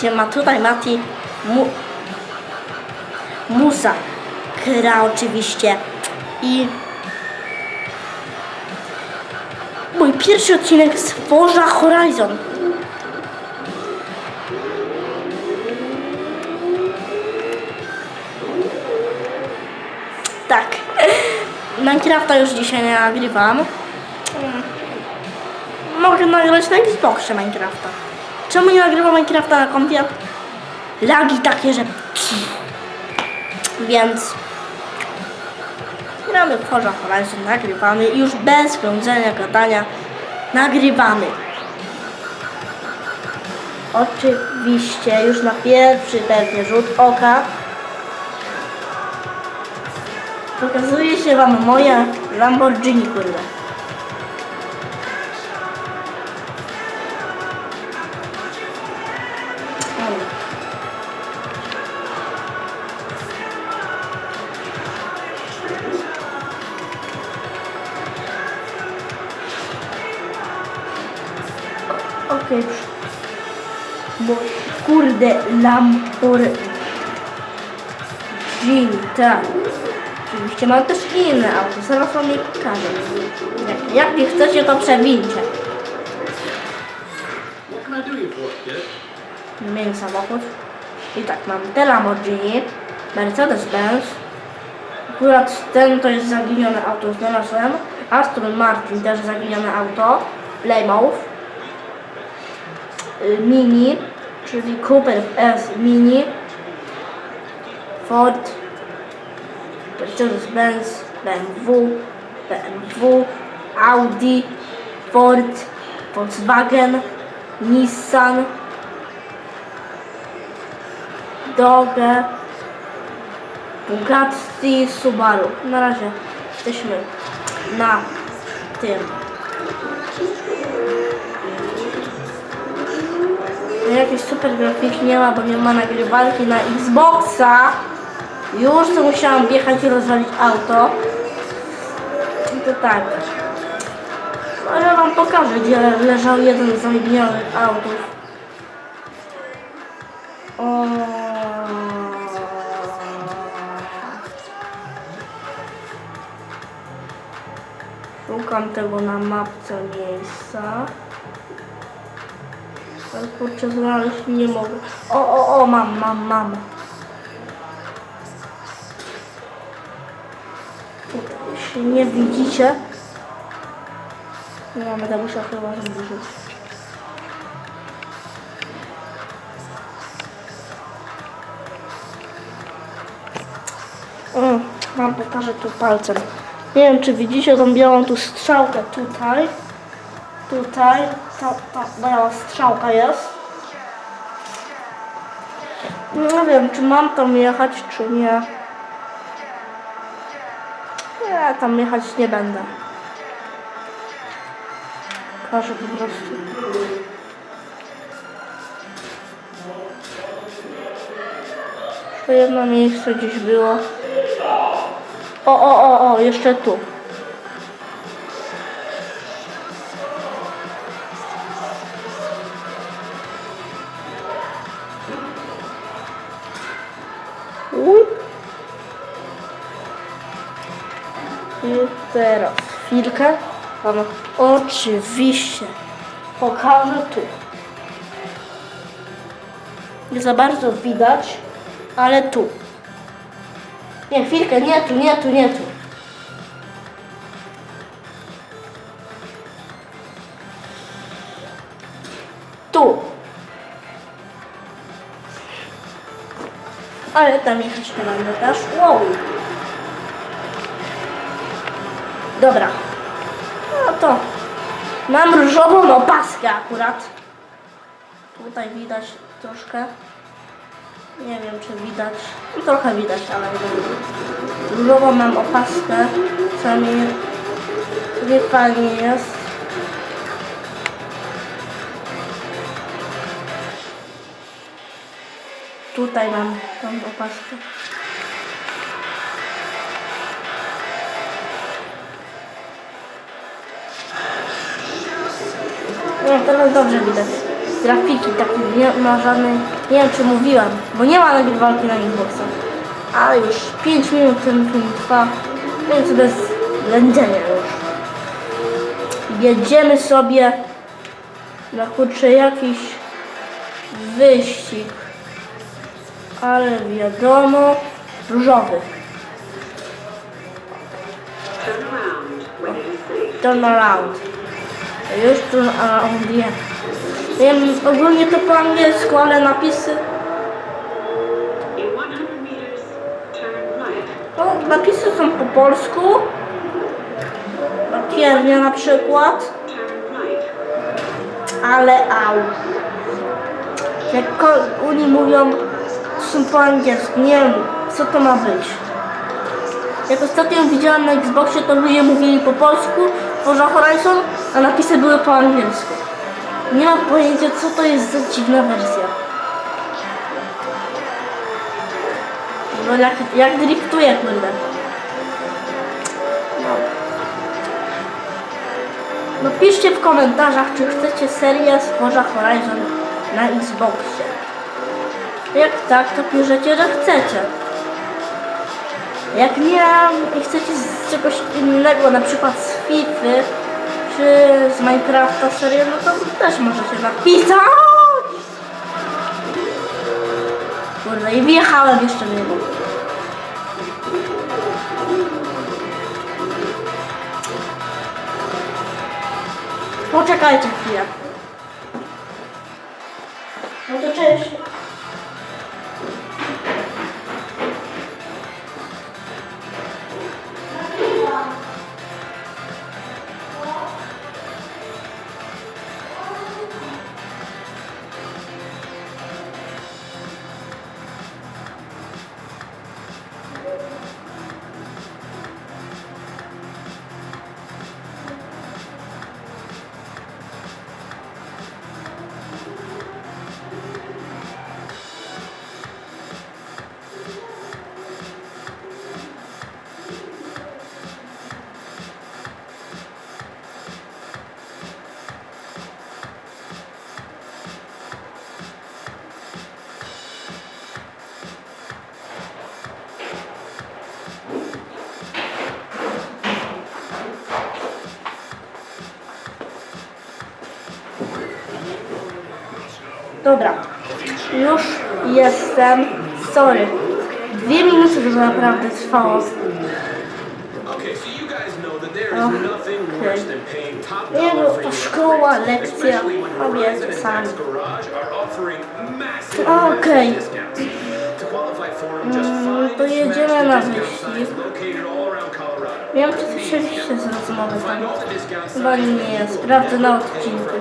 Siema, tutaj Mati. Mu... Musa. Gra oczywiście. I... Mój pierwszy odcinek z Forza Horizon. Tak. Minecrafta już dzisiaj nie nagrywam. Mogę nagrać na Xboxie Minecrafta. Czemu nie nagrywam Minecrafta na kompie? Lagi takie, że... Więc... Gramy w Forza Horizon, nagrywamy już bez spędzenia gadania nagrywamy. Oczywiście już na pierwszy pewnie rzut oka pokazuje się wam moja Lamborghini kurde. Lamborghini, tak. Oczywiście mam też inne auto, zaraz wam je pokażę. Jak, jak nie chcecie, to przewincie. You for, kid? Wymienię samochód. I tak, mam te Lamborghini, Mercedes-Benz. Akurat ten to jest zaginione auto, znalazłem. Aston Martin też zaginione auto. Plymouth. Y, Mini, czyli Cooper S Mini. Ford. Mercedes-Benz, BMW, BMW, Audi, Ford, Volkswagen, Nissan, Dogę, Bugatti, Subaru. Na razie jesteśmy na tym. Jakieś super grafiki nie ma, bo nie ma nagrywarki na Xboxa. Już to musiałam wjechać i rozwalić auto. I to tak. Ale wam pokażę, gdzie leżał jeden z zaginionych autów. O. Szukam tego na mapce miejsca. Kurczę, znaleźć nie mogę. O, o, o, mam, mam, mam. Jeśli nie widzicie, nie mamy Damusza chyba zbliżyć. O, mam pokażę tu palcem. Nie wiem, czy widzicie tą białą tu strzałkę tutaj. Tutaj, ta, ta biała strzałka jest. Nie wiem, czy mam tam jechać, czy nie. Ja tam jechać nie będę. Każę po prostu. To jedno miejsce gdzieś było. O, o, o, o, jeszcze tu. Teraz chwilkę. Wam oczywiście pokażę tu. Nie za bardzo widać, ale tu. Nie, chwilkę, nie tu, nie tu, nie tu. Tu. Ale tam nie będę też. Wow. Dobra. No to mam różową opaskę akurat. Tutaj widać troszkę. Nie wiem czy widać. Trochę widać, ale różową mam opaskę. Co mi nie fajnie jest. Tutaj mam tą opaskę. No, teraz dobrze widać. grafiki takie, nie ma żadnej, nie wiem czy mówiłem, bo nie ma nagrywalki na Xboxa. A już 5 minut ten film trwa, więc bez lędzenia już. Jedziemy sobie na kurczę jakiś wyścig, ale wiadomo, różowy. Turn around Już around nie. Wiem, ogólnie to po angielsku, ale napisy, In 100 meters, turn right. no, napisy są po polsku. Lakiernia na przykład, ale au. Jak oni mówią, są po angielsku, nie wiem co to ma być. Jak ostatnio widziałam na Xboxie, to ludzie mówili po polsku, Forza Horizon, a napisy były po angielsku. Nie mam pojęcia, co to jest za dziwna wersja. No jak, jak driftuje, kurde. No. no piszcie w komentarzach, czy chcecie serię z Forza Horizon na Xboxie. Jak tak, to piszecie, że chcecie. Jak nie i chcecie z czegoś innego, na przykład z FIFA czy z Minecrafta serię, no to też możecie napisać. Kurde, i wjechałem jeszcze w niego. Poczekajcie chwilę. No to cześć. Dobra, już jestem. Sorry. Dwie minuty to naprawdę trwało. Okay, Nie, your szkoła, lekcja, and sami. Discounts. To Mm, jedziemy na wyścig. wiem, czy słyszeliście z rozmowy tam. Chyba nie, sprawdzę na odcinku.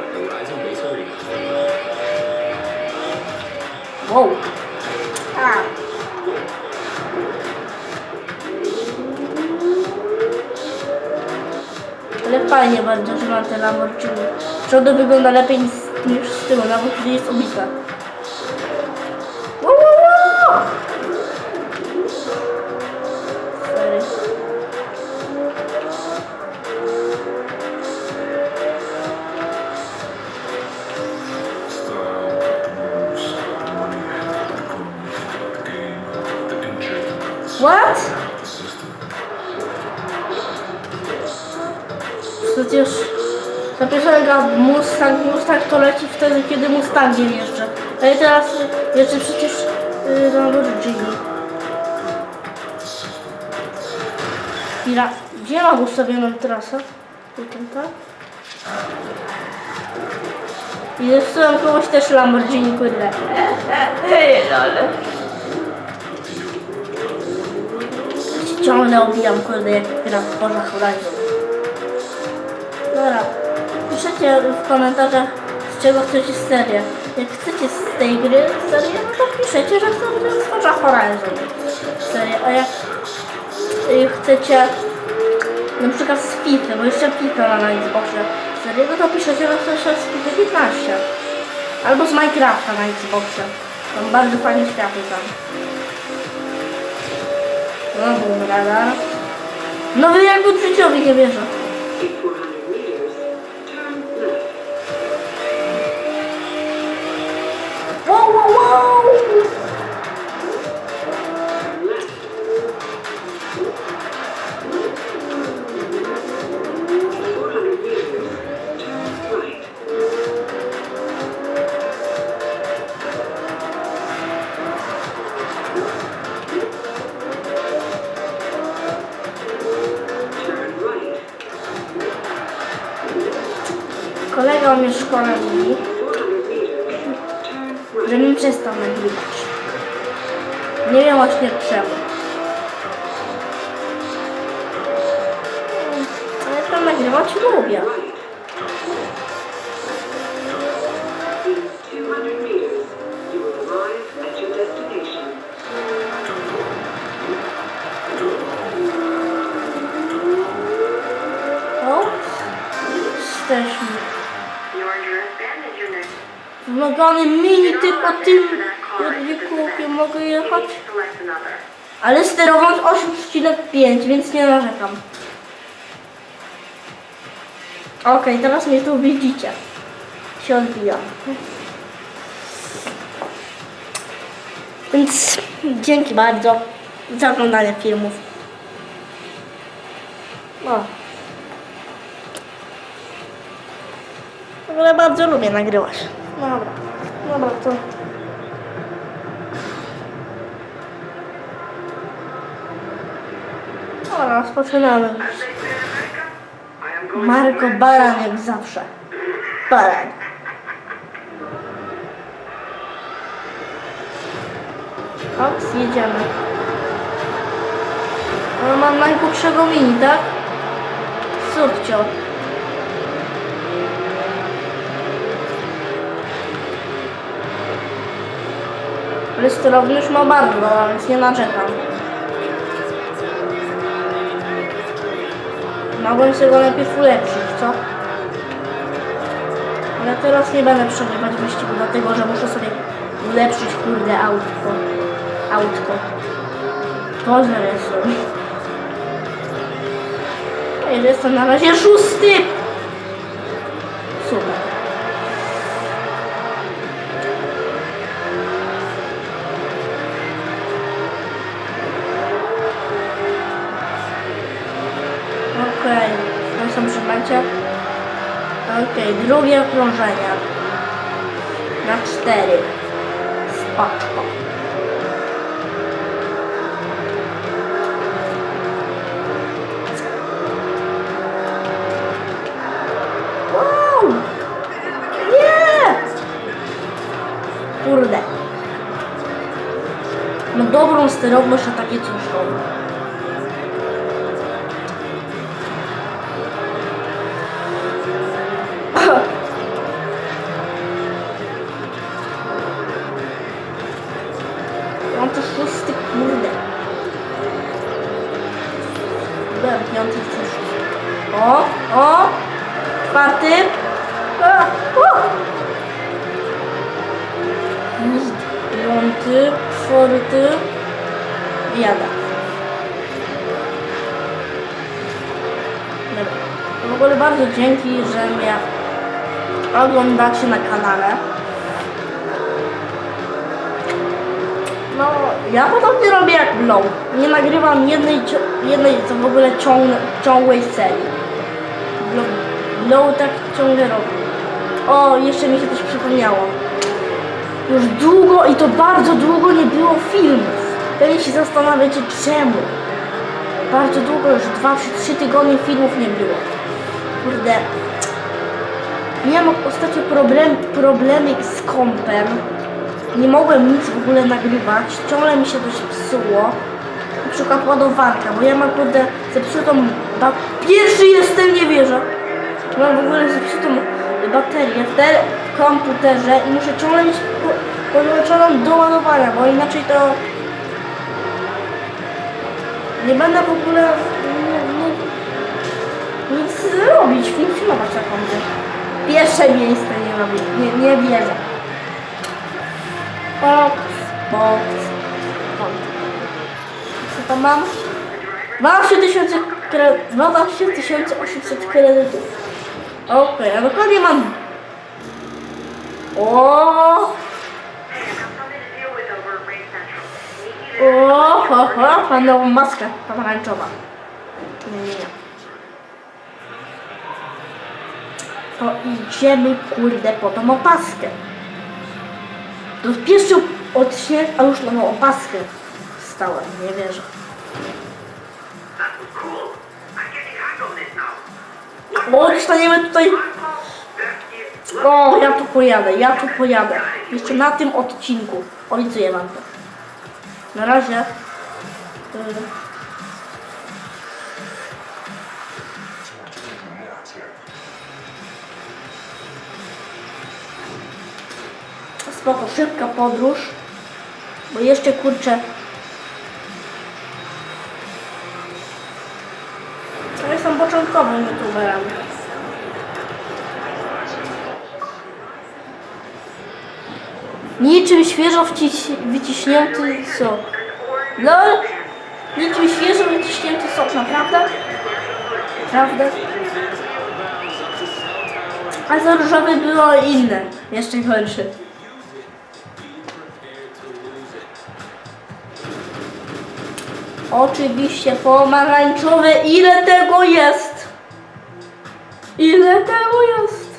At Horizon Base Arena. Wow. A. Ale fajnie bardzo, że mam te Lamborghini. Przodu wygląda lepiej niż, z tyłu, nawet gdy jest ubita. Przecież ta piosenka Mustang, Mustang to leci wtedy, kiedy Mustangiem jeżdżę. A ja teraz jeżdżę przecież yy, Lamborghini. Chwila, gdzie mam ustawioną trasę? Tutaj, tak? I zepsułem kogoś też Lamborghini, kurde. ale... Ciągle obijam, kurde, jak gram w Horizon. Dobra, piszecie w komentarzach, z czego chcecie serię. Jak chcecie z tej gry serię, no to piszecie, że chcecie z Forza Horizon serię. A jak chcecie na przykład z FIFA, bo jeszcze FIFA ma na Xboxie serię, no to piszecie, że chcecie z FIFA 15. Albo z Minecrafta na Xboxie. Tam bardzo fajne światy tam. No, był radar. No wy jak w życiowi nie wierzę. Kolega mnie w szkole mówi, 400 meters, turn right. żebym przestał nagrywać. Nie wiem właśnie czemu. Ale to nagrywać lubię. Mogę jechać. Ale sterowąc 8,5, więc nie narzekam. Okej, teraz mnie tu widzicie. Się odbijam. Więc dzięki bardzo za oglądanie filmów. No. W ogóle bardzo lubię nagrywać. Dobra, dobra, to... Dobra, rozpoczynamy. Marko Baran jak zawsze. Baran. Ops, jedziemy. No, mam najgłupszego mini, tak? Subcio. Ale sterowny już ma bardzo, więc nie naczekam. Mogłem sobie go najpierw ulepszyć, co? Ale teraz nie będę przegrywać wyścigu, dlatego że muszę sobie ulepszyć kurde autko. Autko. Zarysuj. No i jestem na razie szósty! Super. Okej, to są przyjęcia. Okej, drugie okrążenie. Na cztery. Spaczko. Wow! Nie! Kurde. No dobrą sterowność, a takie ciężką. Mam Byłem piąty. O, o! Czwarty. A, o! Piąty, czwarty. Dobra. W ogóle bardzo dzięki, że mnie oglądacie na kanale. Ja podobnie robię jak Blow. Nie nagrywam jednej, jednej w ogóle ciąg, ciągłej serii. Blow, Blow tak ciągle robi. O, jeszcze mi się coś przypomniało. Już długo i to bardzo długo nie było filmów. Pewnie się zastanawiacie czemu. Bardzo długo, już 2 czy 3 tygodnie filmów nie było. Kurde. Miałem ostatnio problem, problemy z kompem. Nie mogłem nic w ogóle nagrywać. Ciągle mi się coś psuło. Na przykład ładowarka, bo ja mam kurde zepsutą ba- Pierwszy jestem, nie wierzę. Mam w ogóle zepsutą baterię w, komputerze i muszę ciągle mieć po- podłączoną do ładowania, bo inaczej to nie będę w ogóle nic robić, funkcjonować na kompie. Pierwsze miejsce nie robię, nie, nie wierzę. Box, box. Co to mam? 12 tysięcy kre... 12 800 kredytów. Okej, a dokładnie mam... O, o, ho, ho, mam nową maskę pomarańczowa. Nie, nie, nie. To idziemy, kurde, po tą opaskę. To jest pierwszy odcinek, a już mam opaskę. Stałem, nie wierzę. O, dostaniemy tutaj... O, ja tu pojadę, ja tu pojadę. Jeszcze na tym odcinku. Obiecuję wam to. Na razie. y, Spoko, szybka podróż. Bo jeszcze kurczę. Ja jestem początkowym youtuberem. Niczym świeżo wyciśnięty sok. LOL! Niczym świeżo wyciśnięty sok, naprawdę? Naprawdę? A za różowy było inne. Jeszcze gorsze. Oczywiście pomarańczowe. Ile tego jest? Ile tego jest?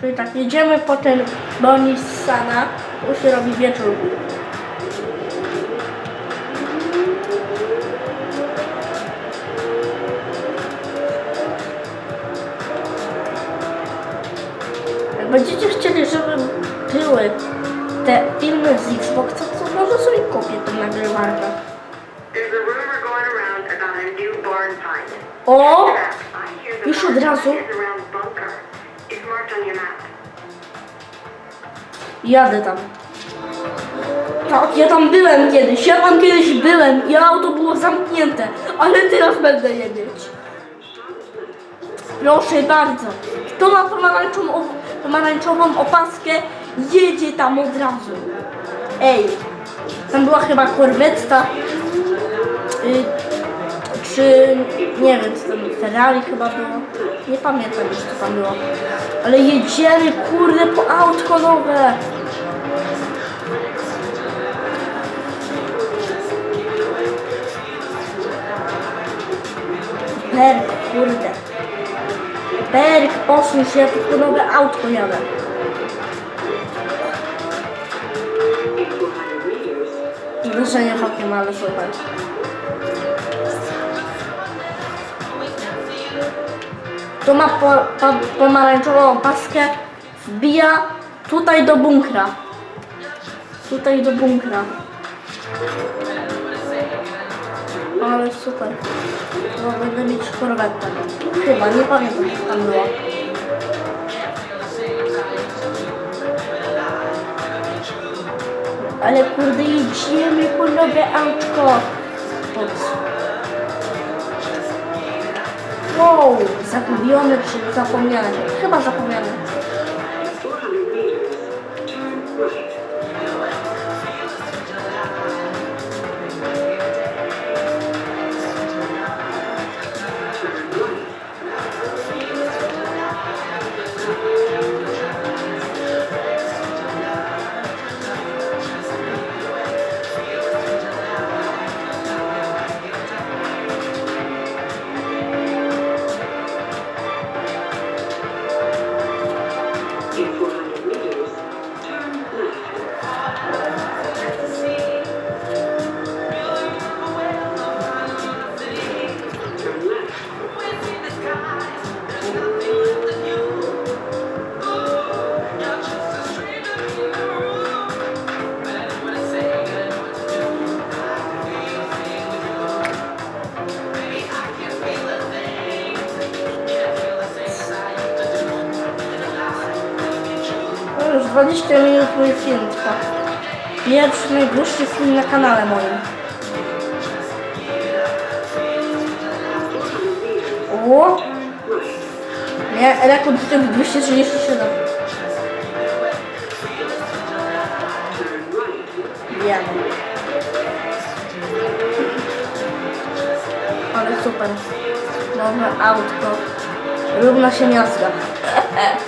Czyli tak, jedziemy potem do Nissana. Tu się robi wieczór. O! Już od razu? Jadę tam. Tak, ja tam byłem kiedyś, ja tam kiedyś byłem i auto było zamknięte, ale teraz będę je mieć. Proszę bardzo. Kto ma pomarańczową, pomarańczową opaskę, jedzie tam od razu. Ej, tam była chyba korwetta, y, czy nie wiem, co tam, Ferrari chyba było. Nie pamiętam już, co tam było. Ale jedziemy, kurde, po autko nowe. Berg, kurde. Berg, posuń się, tylko nowe autko jadę. In 200 meters, Uderzenie hakiem, ale słuchaj. To ma po, po, pomarańczową paskę, wbija tutaj do bunkra. Tutaj do bunkra. Ale super. No, będę mieć korwetę. Chyba, nie pamiętam co tam było. Ale kurde, jedziemy po nowe. Pod. Wow, zagubione czy zapomniane? Chyba zapomniane. 24 minut mój film trwa. Pierwszy najdłuższy film na kanale moim. O! Nie, rekord to 237. Wiem. Ale super. Nowe autko. Równa się miasta.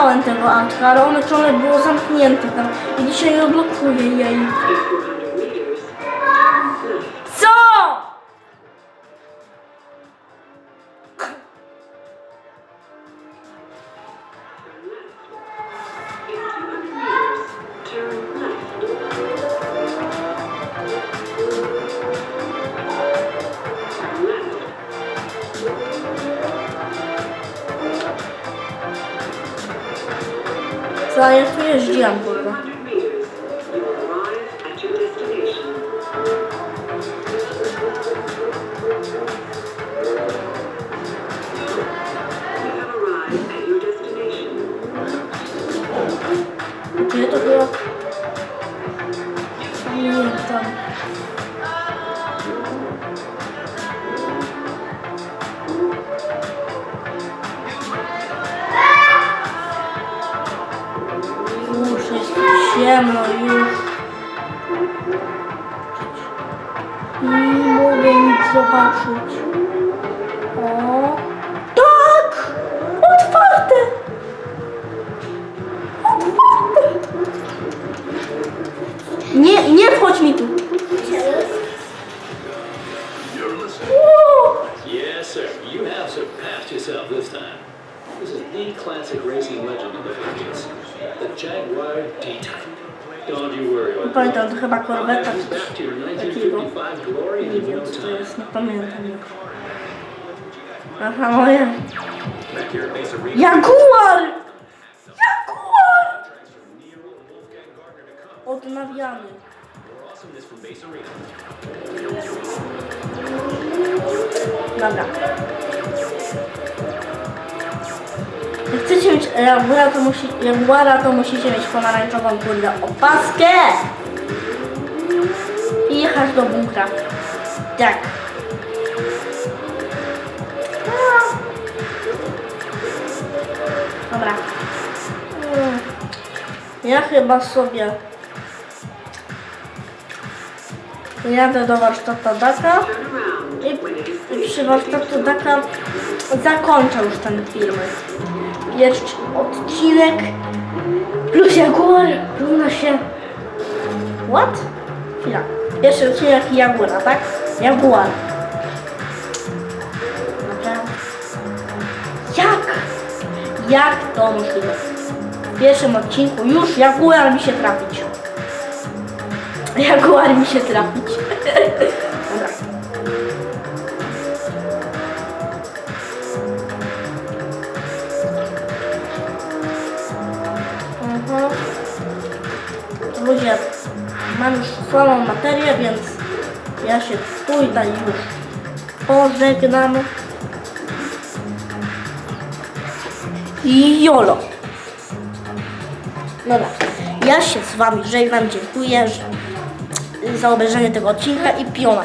Szukałem tego autka, ale ono ciągle było zamknięte tam. I dzisiaj je Co, ja tu jeździłam, O! Tak! Otwarte! Nie, nie wchodź mi tu. Yes, sir. You have surpassed yourself this time. This is the classic racing legend of the 50s. The Jaguar D-Type. Pamiętam, to chyba korweta czy to your takiego. 1955 glory Nie wiem, no co to time. jest, nie pamiętam już. Aha, moje. Jaguar! Jaguar! Odnawiamy. Dobra. Chcecie mieć Jaguara, to, musi, Jaguara, to musicie mieć pomarańczową kurde opaskę i jechać do bunkra. Tak. Dobra. Ja chyba sobie jadę do warsztatu Daka. I, i przy warsztatu Daka zakończę już ten film. Pierwszy odcinek plus Jaguar równa się... What? Chwila. Pierwszy odcinek Jaguara, tak? Jaguar. Jak? Jak to możliwe? W pierwszym odcinku już Jaguar mi się trafić. Jaguar mi się trafić. mam już słabą materię, więc ja się tutaj już pożegnam. I jolo. Dobra, ja się z wami żegnam, dziękuję za obejrzenie tego odcinka i piona.